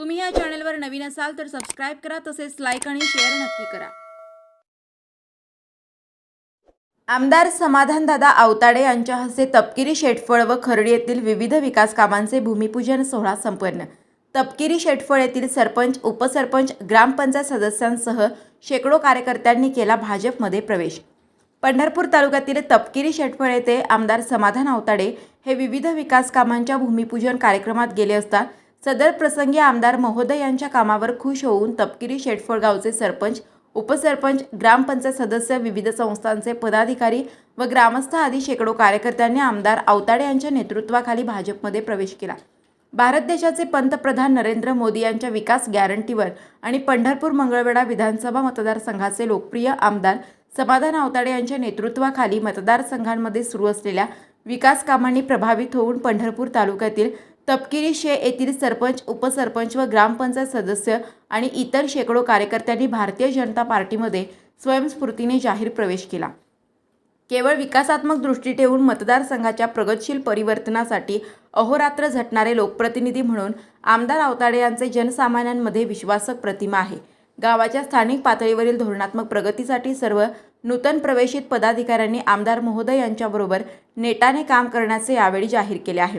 तुम्ही या चॅनलवर नवीन असाल तर सबस्क्राईब करा तसेच लाईक आणि शेअर नक्की करा. आमदार समाधानदादा आवताडे यांच्या हस्ते तपकिरी शेटफळ व खर्डी येथील विविध विकास कामांचे भूमिपूजन सोहळा संपन्न. तपकिरी शेटफळ येथील सरपंच उपसरपंच ग्रामपंचायत सदस्यांसह शेकडो कार्यकर्त्यांनी केला भाजपमध्ये प्रवेश. पंढरपूर तालुक्यातील तपकिरी शेटफळ येथे आमदार समाधान आवताडे हे विविध विकास कामांच्या भूमिपूजन कार्यक्रमात गेले असता सदर प्रसंगी आमदार महोदय यांच्या कामावर खुश होऊन तपकिरी शेटफळ गावचे सरपंच उपसरपंच ग्रामपंचायत सदस्य विविध संस्थांचे पदाधिकारी व ग्रामस्थ आदी शेकडो कार्यकर्त्यांनी आमदार अवताडे यांच्या नेतृत्वाखाली भाजपमध्ये प्रवेश केला. भारत देशाचे पंतप्रधान नरेंद्र मोदी यांच्या विकास गॅरंटीवर आणि पंढरपूर मंगळवेढा विधानसभा मतदारसंघाचे लोकप्रिय आमदार समाधान अवताडे यांच्या नेतृत्वाखाली मतदारसंघांमध्ये सुरू असलेल्या विकास कामांनी प्रभावित होऊन पंढरपूर तालुक्यातील तपकिरी शे येथील सरपंच उपसरपंच व ग्रामपंचायत सदस्य आणि इतर शेकडो कार्यकर्त्यांनी भारतीय जनता पार्टीमध्ये स्वयंस्फूर्तीने जाहीर प्रवेश केला. केवळ विकासात्मक दृष्टी ठेवून मतदारसंघाच्या प्रगतशील परिवर्तनासाठी अहोरात्र झटणारे लोकप्रतिनिधी म्हणून आमदार आवताडे यांचे जनसामान्यांमध्ये विश्वासक प्रतिमा आहे. गावाच्या स्थानिक पातळीवरील धोरणात्मक प्रगतीसाठी सर्व नूतन प्रवेशित पदाधिकाऱ्यांनी आमदार महोदय यांच्याबरोबर नेटाने काम करण्याचे यावेळी जाहीर केले आहे.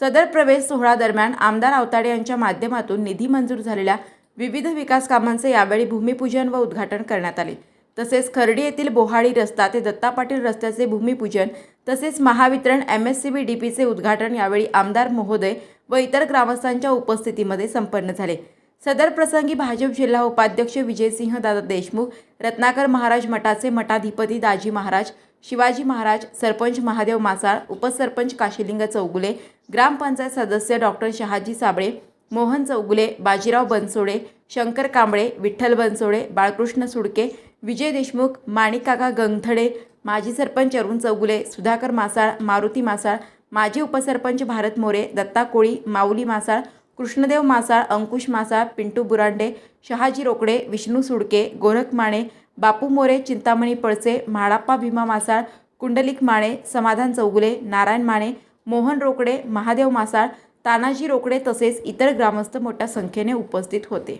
सदर प्रवेश सोहळा दरम्यान आमदार आवताडे यांच्या माध्यमातून निधी मंजूर झालेल्या विविध विकास कामांचे यावेळी भूमिपूजन व उद्घाटन करण्यात आले. तसेच खर्डी येथील बोहाळी रस्ता ते दत्ता पाटील रस्त्याचे भूमिपूजन तसेच Mahavitaran M S C B D पीचे उद्घाटन यावेळी आमदार महोदय व इतर ग्रामस्थांच्या उपस्थितीमध्ये संपन्न झाले. सदर प्रसंगी भाजप जिल्हा उपाध्यक्ष विजयसिंह दादा देशमुख रत्नाकर महाराज मठाचे मठाधिपती दाजी महाराज शिवाजी महाराज सरपंच महादेव मासाळ उपसरपंच काशीलिंग चौगुले ग्रामपंचायत सदस्य डॉक्टर शहाजी साबळे मोहन चौगुले बाजीराव बनसोडे शंकर कांबळे विठ्ठल बनसोडे बाळकृष्ण सुडके विजय देशमुख माणिकाका गंगथडे माजी सरपंच अरुण चौगुले सुधाकर मासाळ मारुती मासाळ माजी उपसरपंच भारत मोरे दत्ता कोळी माऊली मासाळ कृष्णदेव मासाळ अंकुश मासाळ पिंटू बुरांडे शहाजी रोकडे विष्णू सुडके गोरख माने बापू मोरे चिंतामणी पळसे म्हाडाप्पा भीमा मासाळ कुंडलिक माने समाधान चौगुले नारायण माने मोहन रोकडे महादेव मासाळ तानाजी रोकडे तसेच इतर ग्रामस्थ मोठ्या संख्येने उपस्थित होते.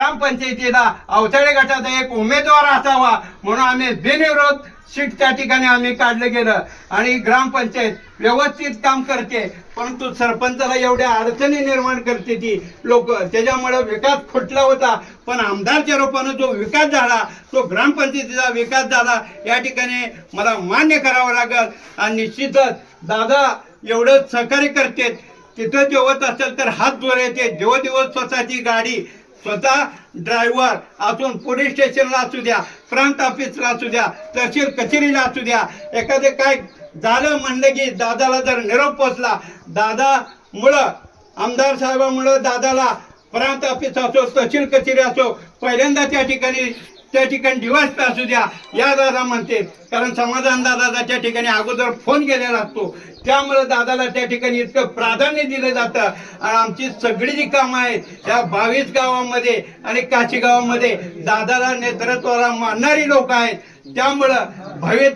ग्रामपंचायतीला अवतळे गटाचा एक उमेदवार असावा म्हणून आम्ही बिनविरोध सीट त्या ठिकाणी आम्ही काढलं गेलं. आणि ग्रामपंचायत व्यवस्थित काम करते परंतु सरपंचाला एवढ्या अडचणी निर्माण करते ती लोक. त्याच्यामुळे विकास फुटला होता. पण आमदारच्या रूपानं जो विकास झाला तो ग्रामपंचायतीचा विकास झाला या ठिकाणी मला मान्य करावं लागल. आणि निश्चितच दादा एवढं सहकार्य करते तिथं जेवत असेल तर हात जोर येते जेव्हा दिवस स्वतःची गाडी स्वतः ड्रायव्हर असून पोलीस स्टेशनला असू द्या प्रांत ऑफिसला असू द्या तहसील कचेरीला असू द्या. एखादे काय झालं म्हणलं की दादाला जर निरोप पोचला दादामुळं आमदार साहेबामुळं दादाला प्रांत ऑफिस असो तहसील कचेरी असो पहिल्यांदा त्या ठिकाणी त्या ठिकाणी डिवाइस असू द्या. या दादा म्हणते कारण समाधान दादाचा त्या ठिकाणी अगोदर फोन केलेला असतो. त्यामुळे दादाला त्या ठिकाणी इतकं प्राधान्य दिलं जातं. आणि आमची सगळी जी कामं आहेत या बावीस गावामध्ये आणि काशी गावामध्ये दादाला नेतृत्वाला मानणारी लोक आहेत. त्यामुळं भव्य